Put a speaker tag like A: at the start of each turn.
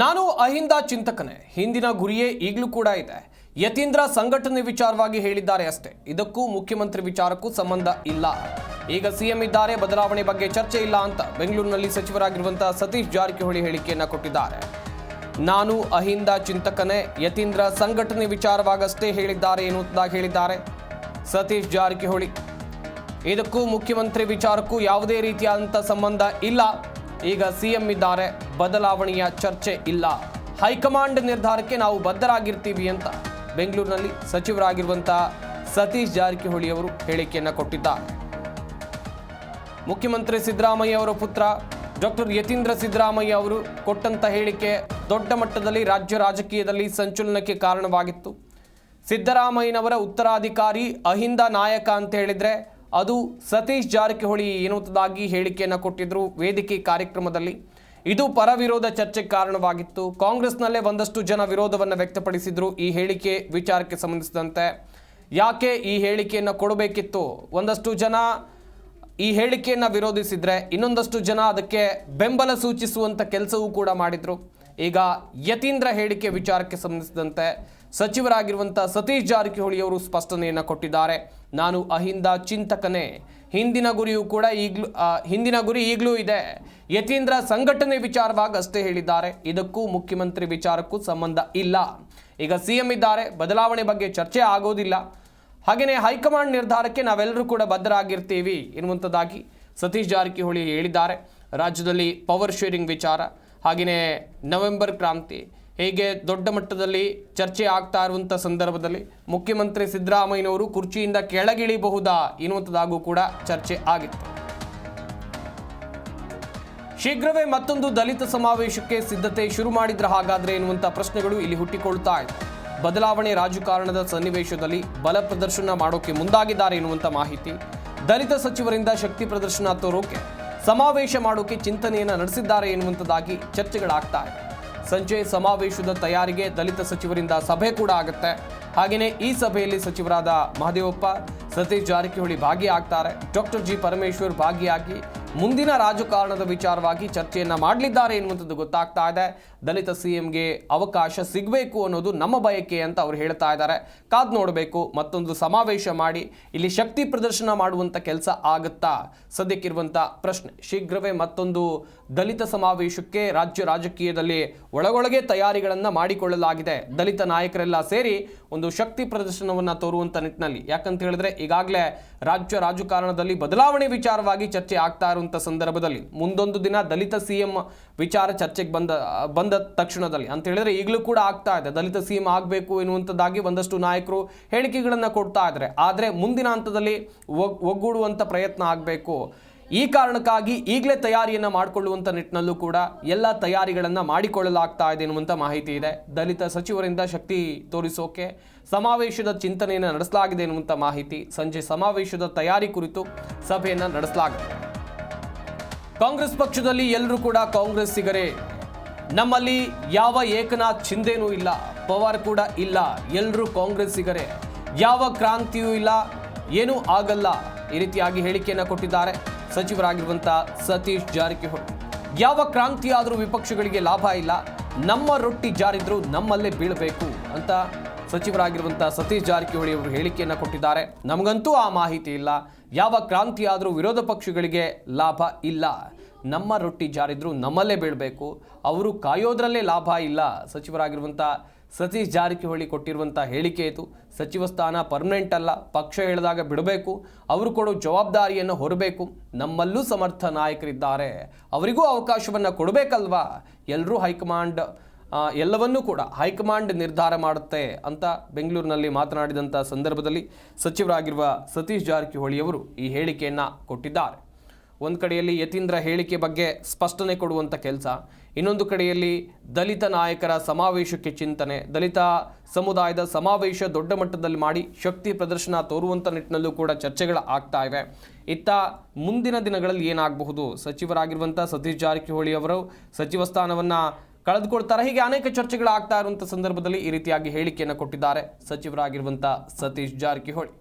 A: ನಾನು ಅಹಿಂದ ಚಿಂತಕನೇ. ಹಿಂದಿನ ಗುರಿಯೇ ಈಗಲೂ ಕೂಡ ಇದೆ. ಯತೀಂದ್ರ ಸಂಘಟನೆ ವಿಚಾರವಾಗಿ ಹೇಳಿದ್ದಾರೆ ಅಷ್ಟೇ. ಇದಕ್ಕೂ ಮುಖ್ಯಮಂತ್ರಿ ವಿಚಾರಕ್ಕೂ ಸಂಬಂಧ ಇಲ್ಲ. ಈಗ ಸಿಎಂ ಇದ್ದಾರೆ, ಬದಲಾವಣೆ ಬಗ್ಗೆ ಚರ್ಚೆ ಇಲ್ಲ ಅಂತ ಬೆಂಗಳೂರಿನಲ್ಲಿ ಸಚಿವರಾಗಿರುವಂತಹ ಸತೀಶ್ ಜಾರಕಿಹೊಳಿ ಹೇಳಿಕೆಯನ್ನ ಕೊಟ್ಟಿದ್ದಾರೆ. ನಾನು ಅಹಿಂದ ಚಿಂತಕನೇ, ಯತೀಂದ್ರ ಸಂಘಟನೆ ವಿಚಾರವಾಗಷ್ಟೇ ಹೇಳಿದ್ದಾರೆ ಎನ್ನುವುದಾಗಿ ಹೇಳಿದ್ದಾರೆ ಸತೀಶ್ ಜಾರಕಿಹೊಳಿ. ಇದಕ್ಕೂ ಮುಖ್ಯಮಂತ್ರಿ ವಿಚಾರಕ್ಕೂ ಯಾವುದೇ ರೀತಿಯಾದಂಥ ಸಂಬಂಧ ಇಲ್ಲ. ಈಗ ಸಿಎಂ ಇದ್ದಾರೆ. ಬದಲಾವಣೆಯ ಚರ್ಚೆ ಇಲ್ಲ. ಹೈಕಮಾಂಡ್ ನಿರ್ಧಾರಕ್ಕೆ ನಾವು ಬದ್ಧರಾಗಿರ್ತೀವಿ ಅಂತ ಬೆಂಗಳೂರಿನಲ್ಲಿ ಸಚಿವರಾಗಿರುವಂಥ ಸತೀಶ್ ಜಾರಕಿಹೊಳಿ ಅವರು ಹೇಳಿಕೆಯನ್ನು ಕೊಟ್ಟಿದ್ದಾರೆ ಮುಖ್ಯಮಂತ್ರಿ ಸಿದ್ದರಾಮಯ್ಯ ಅವರ ಪುತ್ರ ಡಾಕ್ಟರ್ ಯತೀಂದ್ರ ಸಿದ್ದರಾಮಯ್ಯ ಅವರು ಕೊಟ್ಟಂತ ಹೇಳಿಕೆ ದೊಡ್ಡ ಮಟ್ಟದಲ್ಲಿ ರಾಜ್ಯ ರಾಜಕೀಯದಲ್ಲಿ ಸಂಚಲನಕ್ಕೆ ಕಾರಣವಾಗಿತ್ತು. ಸಿದ್ದರಾಮಯ್ಯನವರ ಉತ್ತರಾಧಿಕಾರಿ ಅಹಿಂದ ನಾಯಕ ಅಂತ ಹೇಳಿದ್ರೆ ಅದು ಸತೀಶ್ ಜಾರಕಿಹೊಳಿ ಎನ್ನುವುದಾಗಿ ಹೇಳಿಕೆಯನ್ನು ಕೊಟ್ಟಿದ್ರು ವೇದಿಕೆ ಕಾರ್ಯಕ್ರಮದಲ್ಲಿ. ಇದು ಪರವಿರೋಧ ಚರ್ಚೆಗೆ ಕಾರಣವಾಗಿತ್ತು. ಕಾಂಗ್ರೆಸ್ನಲ್ಲೇ ಒಂದಷ್ಟು ಜನ ವಿರೋಧವನ್ನು ವ್ಯಕ್ತಪಡಿಸಿದ್ರು ಈ ಹೇಳಿಕೆ ವಿಚಾರಕ್ಕೆ ಸಂಬಂಧಿಸಿದಂತೆ. ಯಾಕೆ ಈ ಹೇಳಿಕೆಯನ್ನು ಕೊಡಬೇಕಿತ್ತು? ಒಂದಷ್ಟು ಜನ ಈ ಹೇಳಿಕೆಯನ್ನು ವಿರೋಧಿಸಿದರೆ ಇನ್ನೊಂದಷ್ಟು ಜನ ಅದಕ್ಕೆ ಬೆಂಬಲ ಸೂಚಿಸುವಂಥ ಕೆಲಸವೂ ಕೂಡ ಮಾಡಿದರು. ಈಗ ಯತೀಂದ್ರ ಹೇಳಿಕೆ ವಿಚಾರಕ್ಕೆ ಸಂಬಂಧಿಸಿದಂತೆ ಸಚಿವರಾಗಿರುವಂಥ ಸತೀಶ್ ಜಾರಕಿಹೊಳಿ ಅವರು ಸ್ಪಷ್ಟನೆಯನ್ನು ಕೊಟ್ಟಿದ್ದಾರೆ. ನಾನು ಅಹಿಂದ ಚಿಂತಕನೇ. ಹಿಂದಿನ ಗುರಿಯೂ ಕೂಡ ಈಗಲೂ ಹಿಂದಿನ ಗುರಿ ಈಗಲೂ ಇದೆ. ಯತೀಂದ್ರ ಸಂಘಟನೆ ವಿಚಾರವಾಗಿ ಅಷ್ಟೇ ಹೇಳಿದ್ದಾರೆ. ಇದಕ್ಕೂ ಮುಖ್ಯಮಂತ್ರಿ ವಿಚಾರಕ್ಕೂ ಸಂಬಂಧ ಇಲ್ಲ. ಈಗ ಸಿಎಂ ಇದ್ದಾರೆ. ಬದಲಾವಣೆ ಬಗ್ಗೆ ಚರ್ಚೆ ಆಗೋದಿಲ್ಲ. ಹಾಗೆಯೇ ಹೈಕಮಾಂಡ್ ನಿರ್ಧಾರಕ್ಕೆ ನಾವೆಲ್ಲರೂ ಕೂಡ ಬದ್ಧರಾಗಿರ್ತೀವಿ ಎನ್ನುವಂಥದ್ದಾಗಿ ಸತೀಶ್ ಜಾರಕಿಹೊಳಿ ಹೇಳಿದ್ದಾರೆ. ರಾಜ್ಯದಲ್ಲಿ ಪವರ್ ಶೇರಿಂಗ್ ವಿಚಾರ. ಹಾಗೆಯೇ ನವೆಂಬರ್ ಕ್ರಾಂತಿ. ಹೀಗೆ ದೊಡ್ಡ ಮಟ್ಟದಲ್ಲಿ ಚರ್ಚೆ ಆಗ್ತಾ ಇರುವಂಥ ಸಂದರ್ಭದಲ್ಲಿ ಮುಖ್ಯಮಂತ್ರಿ ಸಿದ್ದರಾಮಯ್ಯನವರು ಕುರ್ಚಿಯಿಂದ ಕೆಳಗಿಳಿಬಹುದಾ ಎನ್ನುವಂಥದ್ದಾಗೂ ಕೂಡ ಚರ್ಚೆ ಆಗಿತ್ತು. ಶೀಘ್ರವೇ ಮತ್ತೊಂದು ದಲಿತ ಸಮಾವೇಶಕ್ಕೆ ಸಿದ್ಧತೆ ಶುರು ಮಾಡಿದ್ರೆ ಹಾಗಾದ್ರೆ ಎನ್ನುವಂಥ ಪ್ರಶ್ನೆಗಳು ಇಲ್ಲಿ ಹುಟ್ಟಿಕೊಳ್ತಾ ಇದೆ ಬದಲಾವಣೆ ರಾಜಕಾರಣದ ಸನ್ನಿವೇಶದಲ್ಲಿ ಬಲ ಪ್ರದರ್ಶನ ಮಾಡೋಕೆ ಮುಂದಾಗಿದ್ದಾರೆ ಎನ್ನುವಂಥ ಮಾಹಿತಿ. ದಲಿತ ಸಚಿವರಿಂದ ಶಕ್ತಿ ಪ್ರದರ್ಶನ ತೋರೋಕೆ, ಸಮಾವೇಶ ಮಾಡೋಕೆ ಚಿಂತನೆಯನ್ನು ನಡೆಸಿದ್ದಾರೆ ಎನ್ನುವಂಥದ್ದಾಗಿ ಚರ್ಚೆಗಳಾಗ್ತಾ ಇದೆ ಸಂಜೆ ಸಮಾವೇಶದ ತಯಾರಿಗೆ ದಲಿತ ಸಚಿವರಿಂದ ಸಭೆ ಕೂಡ ಆಗುತ್ತೆ. ಹಾಗೆಯೇ ಈ ಸಭೆಯಲ್ಲಿ ಸಚಿವರಾದ ಮಹದೇವಪ್ಪ, ಸತೀಶ್ ಜಾರಕಿಹೊಳಿ ಭಾಗಿಯಾಗ್ತಾರೆ. ಡಾಕ್ಟರ್ ಜಿ ಪರಮೇಶ್ವರ್ ಭಾಗಿಯಾಗಿ ಮುಂದಿನ ರಾಜಕಾರಣದ ವಿಚಾರವಾಗಿ ಚರ್ಚೆಯನ್ನು ಮಾಡಲಿದ್ದಾರೆ ಎನ್ನುವಂಥದ್ದು ಗೊತ್ತಾಗ್ತಾ ಇದೆ. ದಲಿತ ಸಿಎಂಗೆ ಅವಕಾಶ ಸಿಗಬೇಕು ಅನ್ನೋದು ನಮ್ಮ ಬಯಕೆ ಅಂತ ಅವ್ರು ಹೇಳ್ತಾ ಇದ್ದಾರೆ. ಕಾದ್ ನೋಡಬೇಕು, ಮತ್ತೊಂದು ಸಮಾವೇಶ ಮಾಡಿ, ಇಲ್ಲಿ ಶಕ್ತಿ ಪ್ರದರ್ಶನ ಮಾಡುವಂಥ ಕೆಲಸ ಆಗುತ್ತಾ? ಸದ್ಯಕ್ಕಿರುವಂಥ ಪ್ರಶ್ನೆ, ಶೀಘ್ರವೇ ಮತ್ತೊಂದು ದಲಿತ ಸಮಾವೇಶಕ್ಕೆ ರಾಜ್ಯ ರಾಜಕೀಯದಲ್ಲಿ ಒಳಗೊಳಗೆ ತಯಾರಿಗಳನ್ನು ಮಾಡಿಕೊಳ್ಳಲಾಗಿದೆ. ದಲಿತ ನಾಯಕರೆಲ್ಲ ಸೇರಿ ಒಂದು ಶಕ್ತಿ ಪ್ರದರ್ಶನವನ್ನು ತೋರುವಂಥ ನಿಟ್ಟಿನಲ್ಲಿ. ಯಾಕಂತ ಹೇಳಿದ್ರೆ ಈಗಾಗಲೇ ರಾಜ್ಯ ರಾಜಕಾರಣದಲ್ಲಿ ಬದಲಾವಣೆ ವಿಚಾರವಾಗಿ ಚರ್ಚೆ ಆಗ್ತಾ ಇರುವಂಥ ಸಂದರ್ಭದಲ್ಲಿ ಮುಂದೊಂದು ದಿನ ದಲಿತ ಸಿಎಂ ವಿಚಾರ ಚರ್ಚೆಗೆ ಬಂದ ಬಂದ ತಕ್ಷಣದಲ್ಲಿ ಅಂತ ಹೇಳಿದ್ರೆ ಈಗಲೂ ಕೂಡ ಆಗ್ತಾ ಇದೆ. ದಲಿತ ಸಿಎಂ ಆಗಬೇಕು ಎನ್ನುವಂಥದ್ದಾಗಿ ಒಂದಷ್ಟು ನಾಯಕರು ಹೇಳಿಕೆಗಳನ್ನು ಕೊಡ್ತಾ ಇದ್ದಾರೆ. ಆದರೆ ಮುಂದಿನ ಹಂತದಲ್ಲಿ ಒಗ್ ಒಗ್ಗೂಡುವಂಥ ಪ್ರಯತ್ನ ಆಗಬೇಕು. ಈ ಕಾರಣಕ್ಕಾಗಿ ಈಗಲೇ ತಯಾರಿಯನ್ನು ಮಾಡಿಕೊಳ್ಳುವಂಥ ನಿಟ್ಟಿನಲ್ಲೂ ಕೂಡ ಎಲ್ಲ ತಯಾರಿಗಳನ್ನು ಮಾಡಿಕೊಳ್ಳಲಾಗ್ತಾ ಇದೆ ಎನ್ನುವಂಥ ಮಾಹಿತಿ ಇದೆ. ದಲಿತ ಸಚಿವರಿಂದ ಶಕ್ತಿ ತೋರಿಸೋಕೆ ಸಮಾವೇಶದ ಚಿಂತನೆಯನ್ನು ನಡೆಸಲಾಗಿದೆ ಎನ್ನುವಂಥ ಮಾಹಿತಿ. ಸಂಜೆ ಸಮಾವೇಶದ ತಯಾರಿ ಕುರಿತು ಸಭೆಯನ್ನು ನಡೆಸಲಾಗಿದೆ ಕಾಂಗ್ರೆಸ್ ಪಕ್ಷದಲ್ಲಿ ಎಲ್ಲರೂ ಕೂಡ ಕಾಂಗ್ರೆಸ್ಸಿಗರೇ ನಮ್ಮಲ್ಲಿ ಯಾವ ಏಕನಾಥ್ ಚಿಂದೇನೂ ಇಲ್ಲ, ಪವಾರ್ ಕೂಡ ಇಲ್ಲ, ಎಲ್ಲರೂ ಕಾಂಗ್ರೆಸ್ಸಿಗರೇ ಯಾವ ಕ್ರಾಂತಿಯೂ ಇಲ್ಲ, ಏನೂ ಆಗಲ್ಲ, ಈ ರೀತಿಯಾಗಿ ಹೇಳಿಕೆಯನ್ನು ಕೊಟ್ಟಿದ್ದಾರೆ ಸಚಿವರಾಗಿರುವಂಥ ಸತೀಶ್ ಜಾರಕಿಹೊಳಿ. ಯಾವ ಕ್ರಾಂತಿಯಾದರೂ ವಿಪಕ್ಷಗಳಿಗೆ ಲಾಭ ಇಲ್ಲ, ನಮ್ಮ ರೊಟ್ಟಿ ಜಾರಿದ್ರು ನಮ್ಮಲ್ಲೇ ಬೀಳಬೇಕು ಅಂತ ಸಚಿವರಾಗಿರುವಂಥ ಸತೀಶ್ ಜಾರಕಿಹೊಳಿ ಅವರು ಹೇಳಿಕೆಯನ್ನು ಕೊಟ್ಟಿದ್ದಾರೆ. ನಮಗಂತೂ ಆ ಮಾಹಿತಿ ಇಲ್ಲ. ಯಾವ ಕ್ರಾಂತಿ ಆದರೂ ವಿರೋಧ ಪಕ್ಷಗಳಿಗೆ ಲಾಭ ಇಲ್ಲ. ನಮ್ಮ ರೊಟ್ಟಿ ಜಾರಿದ್ರು ನಮ್ಮಲ್ಲೇ ಬೀಳಬೇಕು. ಅವರು ಕಾಯೋದ್ರಲ್ಲೇ ಲಾಭ ಇಲ್ಲ. ಸಚಿವರಾಗಿರುವಂಥ ಸತೀಶ್ ಜಾರಕಿಹೊಳಿ ಕೊಟ್ಟಿರುವಂಥ ಹೇಳಿಕೆ ಇದು. ಸಚಿವ ಸ್ಥಾನ ಪರ್ಮನೆಂಟ್ ಅಲ್ಲ. ಪಕ್ಷ ಹೇಳಿದಾಗ ಬಿಡಬೇಕು. ಅವರು ಕೊಡೋ ಜವಾಬ್ದಾರಿಯನ್ನು ಹೊರಬೇಕು. ನಮ್ಮಲ್ಲೂ ಸಮರ್ಥ ನಾಯಕರಿದ್ದಾರೆ. ಅವರಿಗೂ ಅವಕಾಶವನ್ನು ಕೊಡಬೇಕಲ್ವಾ? ಎಲ್ಲರೂ ಹೈಕಮಾಂಡ್ ಎಲ್ಲವನ್ನೂ ಕೂಡ ಹೈಕಮಾಂಡ್ ನಿರ್ಧಾರ ಮಾಡುತ್ತೆ ಅಂತ ಬೆಂಗಳೂರಿನಲ್ಲಿ ಮಾತನಾಡಿದಂಥ ಸಂದರ್ಭದಲ್ಲಿ ಸಚಿವರಾಗಿರುವ ಸತೀಶ್ ಜಾರಕಿಹೊಳಿ ಅವರು ಈ ಹೇಳಿಕೆಯನ್ನು ಕೊಟ್ಟಿದ್ದಾರೆ. ಒಂದು ಕಡೆಯಲ್ಲಿ ಯತೀಂದ್ರ ಹೇಳಿಕೆ ಬಗ್ಗೆ ಸ್ಪಷ್ಟನೆ ಕೊಡುವಂಥ ಕೆಲಸ, ಇನ್ನೊಂದು ಕಡೆಯಲ್ಲಿ ದಲಿತ ನಾಯಕರ ಸಮಾವೇಶಕ್ಕೆ ಚಿಂತನೆ, ದಲಿತ ಸಮುದಾಯದ ಸಮಾವೇಶ ದೊಡ್ಡ ಮಟ್ಟದಲ್ಲಿ ಮಾಡಿ ಶಕ್ತಿ ಪ್ರದರ್ಶನ ತೋರುವಂಥ ನಿಟ್ಟಿನಲ್ಲೂ ಕೂಡ ಚರ್ಚೆಗಳು ಆಗ್ತಾ ಇವೆ. ಇತ್ತ ಮುಂದಿನ ದಿನಗಳಲ್ಲಿ ಏನಾಗಬಹುದು? ಸಚಿವರಾಗಿರುವಂಥ ಸತೀಶ್ ಜಾರಕಿಹೊಳಿ ಅವರು ಸಚಿವ ಸ್ಥಾನವನ್ನು ಕಳೆದುಕೊಳ್ತಾರೆ. ಹೀಗೆ ಅನೇಕ ಚರ್ಚೆಗಳು ಆಗ್ತಾ ಇರುವಂಥ ಸಂದರ್ಭದಲ್ಲಿ ಈ ರೀತಿಯಾಗಿ ಹೇಳಿಕೆಯನ್ನು ಕೊಟ್ಟಿದ್ದಾರೆ. ಸಚಿವರಾಗಿರುವಂಥ ಸತೀಶ್ ಜಾರಕಿಹೊಳಿ.